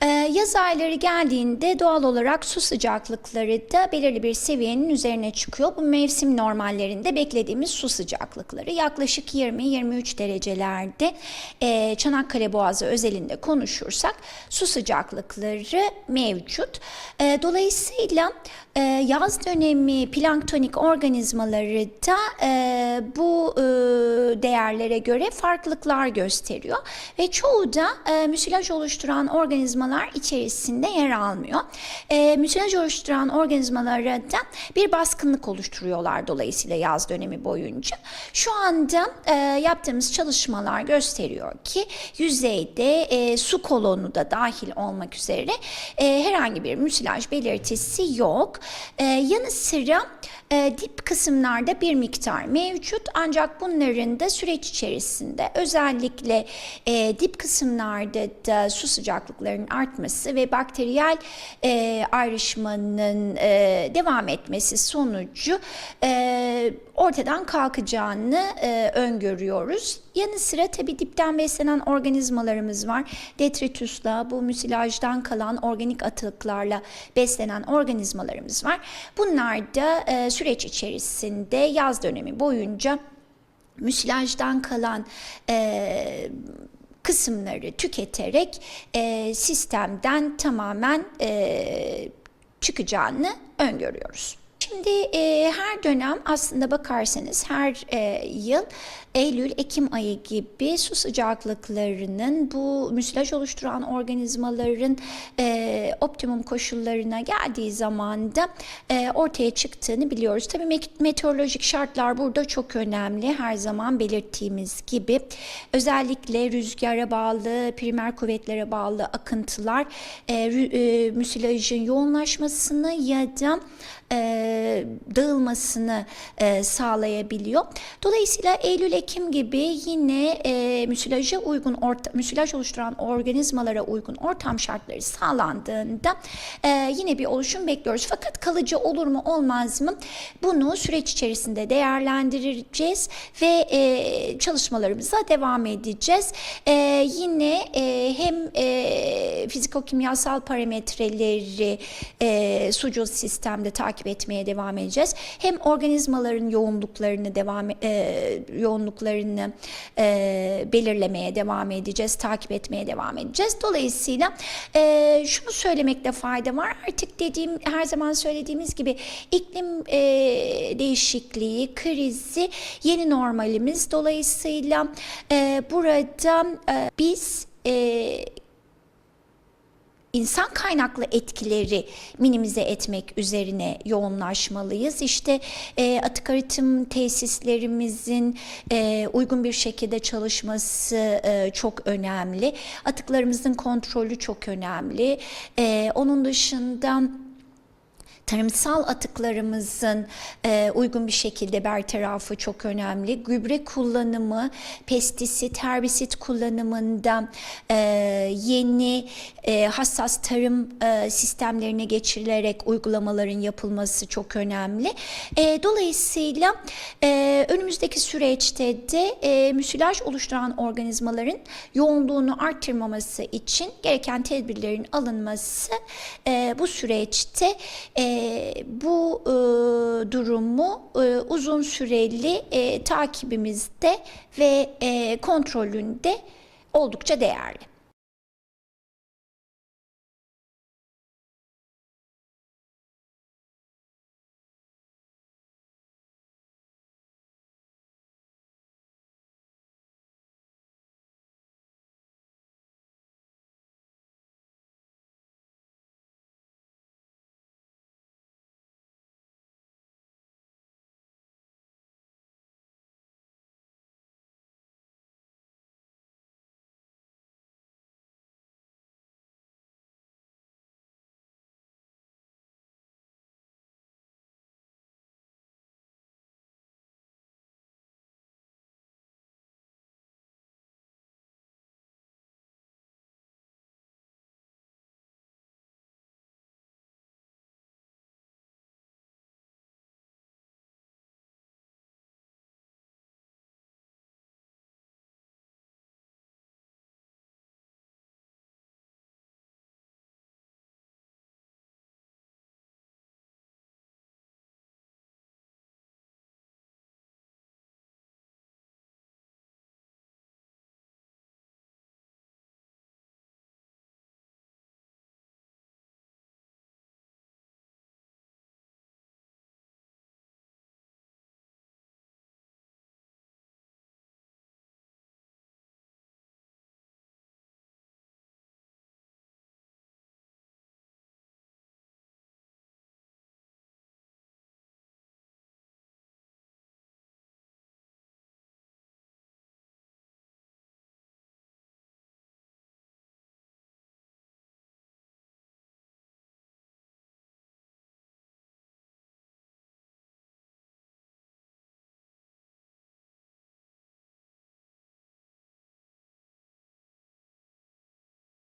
Uh, yaz ayları geldiğinde doğal olarak su sıcaklıkları da belirli bir seviyenin üzerine çıkıyor. Bu mevsim normallerinde beklediğimiz su sıcaklıkları yaklaşık 20-23 derecelerde e, Çanakkale Boğazı özelinde konuşursak su sıcaklıkları mevcut. E, dolayısıyla e, yaz dönemi planktonik organizmaları da e, bu e, değerlere göre farklılıklar gösteriyor ve çoğu da müsilaj oluşturan organizmalar içerisinde yer almıyor. E, müsilaj oluşturan organizmalara da bir baskınlık oluşturuyorlar dolayısıyla yaz dönemi boyunca. Şu anda e, yaptığımız çalışmalar gösteriyor ki yüzeyde e, su kolonu da dahil olmak üzere e, herhangi bir müsilaj belirtisi yok. E, yanı sıra e, dip kısımlarda bir miktar mevcut ancak bunların da süreç içerisinde özellikle e, dip kısımlarda da su sıcaklıklarının artması ve bakteriyel e, ayrışmanın e, devam etmesi sonucu e, ortadan kalkacağını e, öngörüyoruz. Yanı sıra tabi dipten beslenen organizmalarımız var. Detritus'la bu müsilajdan kalan organik atıklarla beslenen organizmalarımız var. Bunlar da e, süreç içerisinde yaz dönemi boyunca müsilajdan kalan e, kısımları tüketerek e, sistemden tamamen e, çıkacağını öngörüyoruz. Şimdi e, her dönem aslında bakarsanız her e, yıl Eylül-Ekim ayı gibi su sıcaklıklarının bu müsilaj oluşturan organizmaların e, optimum koşullarına geldiği zaman da e, ortaya çıktığını biliyoruz. Tabii me- meteorolojik şartlar burada çok önemli. Her zaman belirttiğimiz gibi özellikle rüzgara bağlı, primer kuvvetlere bağlı akıntılar e, e, müsilajın yoğunlaşmasını ya da e, dağılmasını e, sağlayabiliyor. Dolayısıyla Eylül-Ekim gibi yine e, müsilaja uygun orta, müsilaj oluşturan organizmalara uygun ortam şartları sağlandığında e, yine bir oluşum bekliyoruz. Fakat kalıcı olur mu olmaz mı? Bunu süreç içerisinde değerlendireceğiz ve e, çalışmalarımıza devam edeceğiz. E, yine e, hem e, fiziko-kimyasal parametreleri e, sucul sistemde takip etmeye devam edeceğiz. Hem organizmaların yoğunluklarını devam e, yoğunluklarını e, belirlemeye devam edeceğiz, takip etmeye devam edeceğiz. Dolayısıyla e, şunu söylemekte fayda var. Artık dediğim her zaman söylediğimiz gibi iklim e, değişikliği, krizi yeni normalimiz. Dolayısıyla e, burada e, biz e, insan kaynaklı etkileri minimize etmek üzerine yoğunlaşmalıyız. İşte e, atık arıtım tesislerimizin e, uygun bir şekilde çalışması e, çok önemli. Atıklarımızın kontrolü çok önemli. E, onun dışında tarımsal atıklarımızın e, uygun bir şekilde bertarafı çok önemli. Gübre kullanımı, pestisit, herbisit kullanımında e, yeni e, hassas tarım e, sistemlerine geçirilerek uygulamaların yapılması çok önemli. E, dolayısıyla e, önümüzdeki süreçte de e, müsilaj oluşturan organizmaların yoğunluğunu arttırmaması için gereken tedbirlerin alınması e, bu süreçte e, bu e, durumu e, uzun süreli e, takibimizde ve e, kontrolünde oldukça değerli.